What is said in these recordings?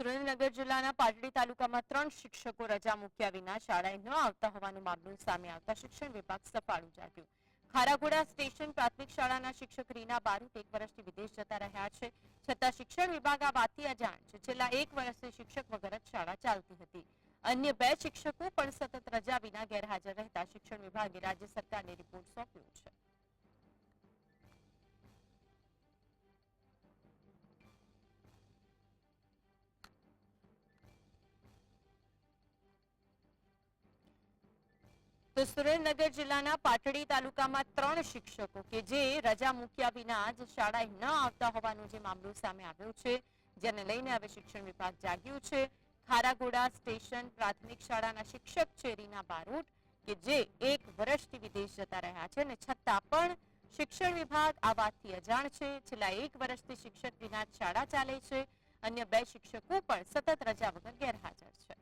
સુરેન્દ્રનગર જિલ્લાના પાટડી તાલુકામાં ત્રણ શિક્ષકો રજા મૂક્યા વિના શાળાએ ન આવતા હોવાનું મામલું સામે આવતા શિક્ષણ વિભાગ સફાળું જાગ્યું. ખારાગોડા સ્ટેશન પ્રાથમિક શાળાના શિક્ષક રીના બારૂટ એક વર્ષથી વિદેશ જતા રહ્યા છે. છતાં શિક્ષણ વિભાગ આ વાતથી અજાણ છે. છેલ્લા એક વર્ષથી શિક્ષક વગર જ શાળા ચાલતી હતી. અન્ય બે શિક્ષકો પણ સતત રજા વિના ગેરહાજર રહેતા શિક્ષણ વિભાગે રાજ્ય સરકારને રિપોર્ટ સોંપ્યો છે. તો સુરેન્દ્રનગર જિલ્લાના પાટડી તાલુકામાં ત્રણ શિક્ષકો કે જે રજા મૂક્યા વિના જ શાળાએ ન આવતા હોવાનો જે મામલો સામે આવ્યો છે, જેને લઈને હવે શિક્ષણ વિભાગ જાગ્યું છે. ખારાગોડા સ્ટેશન પ્રાથમિક શાળાના શિક્ષક છે રીના બારોટ, કે જે એક વર્ષથી વિદેશ જતા રહ્યા છે અને છતાં પણ શિક્ષણ વિભાગ આ વાતથી અજાણ છે. છેલ્લા એક વર્ષથી શિક્ષક વિના જ શાળા ચાલે છે. અન્ય બે શિક્ષકો પણ સતત રજા વગર ગેરહાજર છે.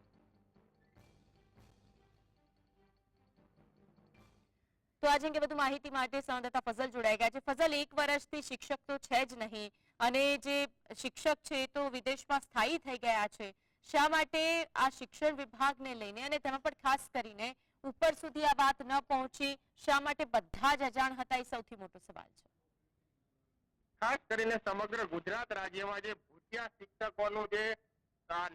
તો આજે અંગે વધુ માહિતી માટે સંવાદદાતા ફઝલ જોડાઈ ગયા છે. ફઝલ એક વર્ષથી શિક્ષક તો છે જ નહીં. અને જે શિક્ષક છે તો વિદેશમાં સ્થાયી થઈ ગયા છે. શા માટે આ શિક્ષણ વિભાગને લઈને અને તેમાં પણ ખાસ કરીને ઉપર સુધી આ વાત ન પહોંચી, શા માટે બધા જ અજાણ હતા એ સૌથી મોટો સવાલ છે. ખાસ કરીને સમગ્ર ગુજરાત રાજ્યમાં જે ભૂતિયા શિક્ષકોનું જે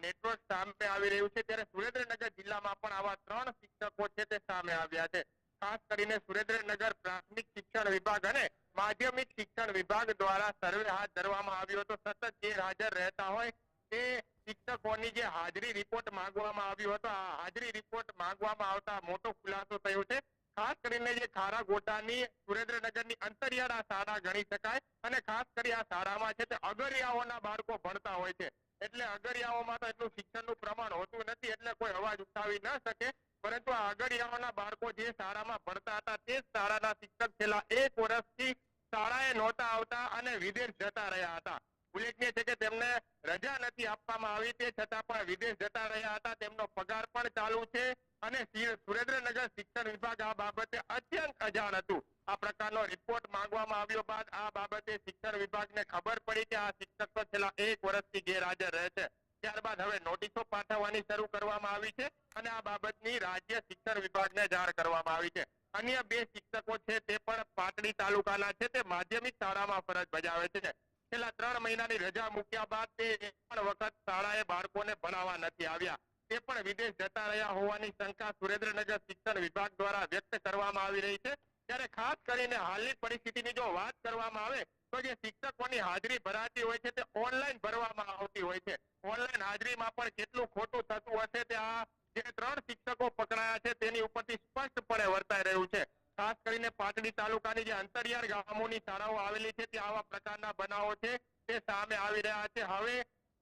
નેટવર્ક સામે આવી રહ્યું છે, ત્યારે સુરેન્દ્રનગર જિલ્લામાં પણ આવા ત્રણ શિક્ષકો છે તે સામે આવ્યા છે. ખાસ કરીને સુરેન્દ્રનગર પ્રાથમિક શિક્ષણ વિભાગ અને માધ્યમિક શિક્ષણ વિભાગ દ્વારા સર્વે હાથ ધરવામાં આવ્યો હતો. સતત ગેરહાજર રહેતા હોય તે શિક્ષકોની જે હાજરી રિપોર્ટ માંગવામાં આવ્યો હતો. આ હાજરી રિપોર્ટ માંગવામાં આવતા મોટો ખુલાસો થયો છે. ખાસ કરીને જે ખારા ગોટાની સુરેન્દ્રનગરની અંતરિયાળ આ શાળા ગણી શકાય અને ખાસ કરી આ શાળામાં છે તે અગરિયાઓના બાળકો ભણતા હોય છે. એટલે અગરિયાઓમાં તો એટલું શિક્ષણનું પ્રમાણ હોતું નથી. એટલે કોઈ અવાજ ઉઠાવી ન શકે. પરંતુ આગળિયાઓના બાળકો જે શાળામાં ભણતા હતા, તે શાળાના શિક્ષક છેલ્લા એક વર્ષથી શાળાએ નહોતા આવતા અને વિદેશ જતા રહ્યા હતા. ઉલ્લેખનીય છે કે તેમને રજા નથી આપવામાં આવી, તે છતાં પણ વિદેશ જતા રહ્યા હતા. તેમનો પગાર પણ ચાલુ છે અને સુરેન્દ્રનગર શિક્ષણ વિભાગ આ બાબતે અત્યંત અજાણ હતું. આ પ્રકારનો રિપોર્ટ માંગવામાં આવ્યો બાદ આ બાબતે શિક્ષણ વિભાગને ખબર પડી કે આ શિક્ષકો છેલ્લા એક વર્ષથી ગેરહાજર રહે છે. ત્યારબાદ હવે નોટિસો પાઠવવાની શરૂ કરવામાં આવી છે અને આ બાબતની રાજ્ય શિક્ષણ વિભાગને જાણ કરવામાં આવી છે. અન્ય બે શિક્ષકો છે તે પણ પાટડી તાલુકાના છે. તે માધ્યમિક શાળામાં ફરજ બજાવે છે છેલ્લા ત્રણ મહિનાની રજા મૂક્યા બાદ તે એક પણ વખત શાળાએ બાળકોને ભણાવવા નથી આવ્યા. તે પણ વિદેશ જતા રહ્યા હોવાની શંકા સુરેન્દ્રનગર શિક્ષણ વિભાગ દ્વારા વ્યક્ત કરવામાં આવી રહી છે. ત્યારે ખાસ કરીને હાલની પરિસ્થિતિની જો વાત કરવામાં આવે તો જે શિક્ષકોની હાજરી ભરાતી હોય છે તે ઓનલાઈન ભરવામાં આવતી હોય છે. ઓનલાઈન હાજરીમાં પણ કેટલું ખોટું થતું હશે તે આ જે ત્રણ શિક્ષકો પકડાયા છે તેની ઉપરથી સ્પષ્ટપણે વર્તાઈ રહ્યું છે. ખાસ કરીને પાટડી તાલુકાની જે અંતરિયાળ ગામોની શાળાઓ આવેલી છે ત્યાં આવા પ્રકારના બનાવો છે. તે સામે આવી રહ્યા છે. હવે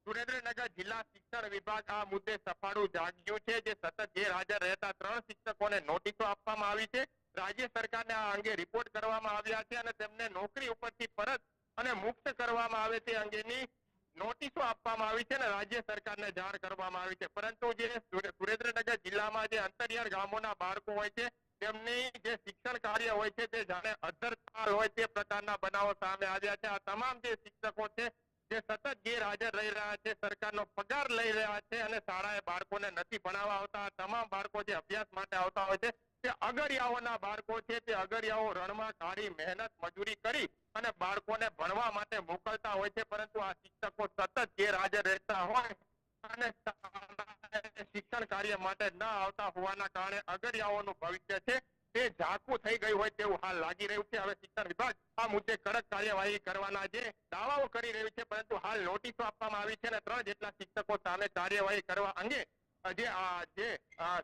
સુરેન્દ્રનગર જિલ્લા શિક્ષણ વિભાગ આ મુદ્દે સફાળું જાગ્યું છે. જે સતત ગેરહાજર રહેતા ત્રણ શિક્ષકોને નોટિસો આપવામાં આવી છે. રાજ્ય સરકારને આ અંગે રિપોર્ટ કરવામાં આવ્યા છે અને તેમને નોકરી ઉપરથી પરત અને મુક્ત કરવામાં આવે તે અંગેની નોટિસો આપવામાં આવી છે અને રાજ્ય સરકારને જાણ કરવામાં આવી છે. પરંતુ જે સુરેન્દ્રનગર જિલ્લામાં જે અંતરિયાળ ગામોના બાળકો હોય છે, તેમની જે શિક્ષણ કાર્ય હોય છે તે જાણે અધરતાલ હોય તે પ્રકારના બનાવો સામે આવ્યા છે. આ તમામ જે શિક્ષકો છે, જે સતત ગેરહાજર રહી રહ્યા છે, સરકારનો પગાર લઈ રહ્યા છે અને શાળાએ બાળકોને નથી ભણાવવા આવતા. તમામ બાળકો જે અભ્યાસ માટે આવતા હોય છે તે અગરિયાઓના બાળકો છે તે અગરિયાઓ રણમાં કાઢી મહેનત, મજૂરી કરી અને બાળકોને ભણવા માટે મોકલતા હોય છે, પરંતુ આ શિક્ષકો સતત ગેરહાજર રહેતા હોય અને શિક્ષણ કાર્ય માટે ન આવતા હોવાના કારણે અગરિયાઓનું ભવિષ્ય છે તે ઝાકું થઈ ગયું હોય તેવું હાલ લાગી રહ્યું છે. હવે શિક્ષણ વિભાગ આ મુદ્દે કડક કાર્યવાહી કરવાના જે દાવાઓ કરી રહ્યું છે, પરંતુ હાલ નોટિસો આપવામાં આવી છે અને ત્રણ જેટલા શિક્ષકો સામે કાર્યવાહી કરવા અંગે જે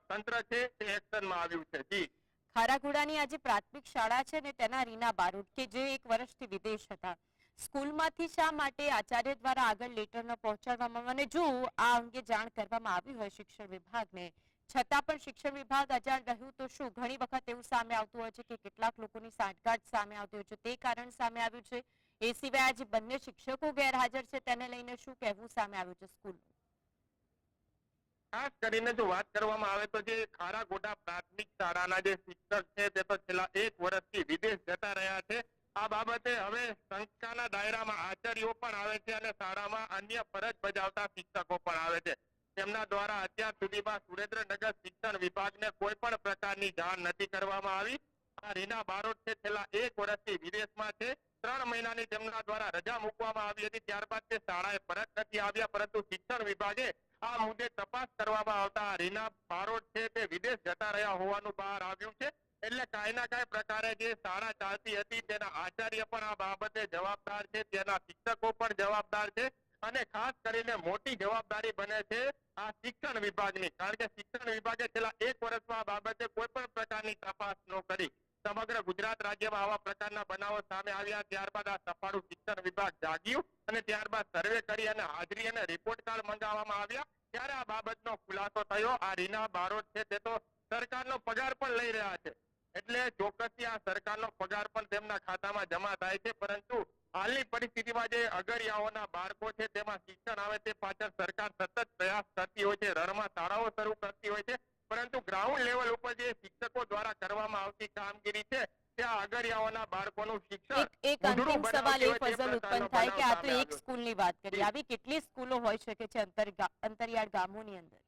તંત્ર છે તે એક્શનમાં આવ્યું છે. જી. ખારાગોડાની આજે પ્રાથમિક શાળા છે ને તેના રીના બારોટ, કે જે એક વર્ષથી વિદેશ હતા. સ્કૂલમાંથી શા માટે આચાર્ય દ્વારા આગળ લેટર ન પહોંચાડવામાં અને જો આ અંગે જાણ કરવામાં આવી હોય શિક્ષણ વિભાગને, છતાં પણ શિક્ષણ વિભાગ અજાણ રહ્યું તો શું? ઘણી વખત એવું સામે આવતું હોય છે કે કેટલાક લોકોની સાંઠગાંઠ સામે આવતી હોય છે. તે કારણ સામે આવ્યું છે. એ સિવાય આજે બંને શિક્ષકો ગેરહાજર છે. તેને લઈને શું કહેવું સામે આવ્યું છે સ્કૂલનું? ખાસ કરીને જો વાત કરવામાં આવે તો જે ખારાગોડા પ્રાથમિક શાળાના જે શિક્ષક છે, તે તો છેલ્લા એક વર્ષથી વિદેશ જતા રહ્યા છે. આ બાબતે હવે સંસ્થાના દાયરામાં આચાર્યો પણ આવે છે અને શાળામાં અન્ય ફરજ બજાવતા શિક્ષકો પણ આવે છે. તેમના દ્વારા અત્યાર સુધીમાં સુરેન્દ્રનગર શિક્ષણ વિભાગને કોઈ પણ પ્રકારની જાણ નથી કરવામાં આવી. આ રીના બારોટ છે, છેલ્લા એક વર્ષથી વિદેશમાં છે. ત્રણ મહિનાની તેમના દ્વારા રજા મૂકવામાં આવી હતી. ત્યારબાદ તે શાળાએ પરત નથી આવ્યા, પરંતુ શિક્ષણ વિભાગે આ મુદ્દે તપાસ કરવામાં આવતા રીના બારોટ છે તે વિદેશ જતા રહ્યા હોવાનું બહાર આવ્યું છે. એટલે કાંઈ ના કાંઈ પ્રકારે જે શાળા ચાલતી હતી તેના આચાર્ય પણ આ બાબતે જવાબદાર છે. તેના શિક્ષકો પણ જવાબદાર છે અને ખાસ કરીને મોટી જવાબદારી બને છે આ શિક્ષણ વિભાગની. કારણ કે શિક્ષણ વિભાગે છેલ્લા એક વર્ષમાં આ બાબતે કોઈ પણ પ્રકારની તપાસ ન કરી. સમગ્ર ગુજરાત રાજ્યમાં આવા પ્રકારના બનાવો સામે આવ્યા. ત્યારબાદ આ સફાળું શિક્ષણ વિભાગ જાગ્યું અને ત્યારબાદ સર્વે કરી અને હાજરી અને રિપોર્ટ કાર્ડ મંગાવવામાં આવ્યા. ત્યારે આ બાબતનો ખુલાસો થયો. આ રીના બારોટ છે. તે તો સરકારનો પગાર પણ લઈ રહ્યા છે. એટલે ચોક્કસથી આ સરકારનો પગાર પણ તેમના ખાતામાં જમા થાય છે. પરંતુ હાલની પરિસ્થિતિમાં જે અગરિયાઓના બાળકો છે, તેમાં શિક્ષણ આવે તે પાછળ સરકાર સતત પ્રયાસ કરતી હોય છે. રણમાં શાળાઓ શરૂ કરતી હોય છે. પરંતુ ગ્રાઉન્ડ લેવલ ઉપર જે શિક્ષકો દ્વારા કરવામાં આવતી કામગીરી છે ત્યાં અગરિયાઓના બાળકોનું શિક્ષણ એક એક અંતિમ સવાલ એ ફઝલ ઉત્પન્ન થાય કે આ તો એક સ્કૂલની વાત કરી આવી કેટલી સ્કૂલો હોઈ શકે છે અંતરિયાળ ગામોની અંદર?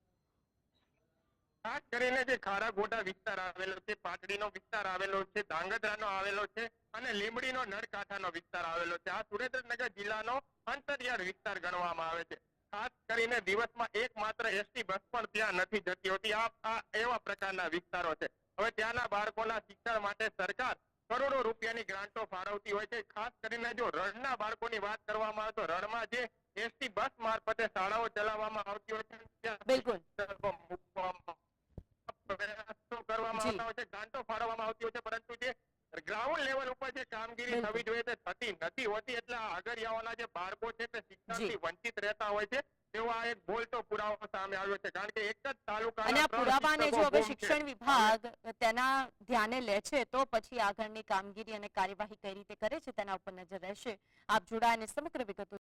ખાસ કરીને જે ખારાગોટા વિસ્તાર આવેલો છે પાટડીનો વિસ્તાર આવેલો છે ધાંગધ્રાનો આવેલો છે અને લીંબડીનો નળકાંઠાનો વિસ્તાર આવેલો છે. આ સુરેન્દ્રનગર જિલ્લાનો અંતરિયાળ વિસ્તાર ગણવામાં આવે છે. ખાસ કરીને દિવસમાં એક માત્ર એસટી બસ પણ ત્યાં નથી જતી હોતી. આ એવા પ્રકારના વિસ્તારો છે. હવે ત્યાંના બાળકોના શિક્ષણ માટે સરકાર કરોડો રૂપિયાની ગ્રાન્ટો ફાળવતી હોય છે. ખાસ કરીને જો રણના બાળકોની વાત કરવામાં આવે તો રણમાં જે એસટી બસ મારફતે શાળાઓ ચલાવવામાં આવતી હોય છે બિલકુલ. કરવામાં આવતા હોય છે. ગ્રાન્ટો ફાળવવામાં આવતી હોય છે પરંતુ જે ગ્રાઉન્ડ લેવલ ઉપર જે કામગીરી થવી જોઈએ તે થતી નથી હોતી એટલે આગળિયાઓના જે બાળકો છે તે શિક્ષણથી વંચિત રહેતા હોય છે. તેવો આ એક બોલતો પુરાવો સામે આવ્યો છે. કારણ કે એક જ તાલુકા અને પુરાવાને જો હવે શિક્ષણ વિભાગ તેના ધ્યાને લે છે તો પછી આગળની કામગીરી અને કાર્યવાહી કઈ રીતે કરે છે તેના ઉપર નજર રહેશે. આપ જોડાયા અને સમગ્ર વિગતો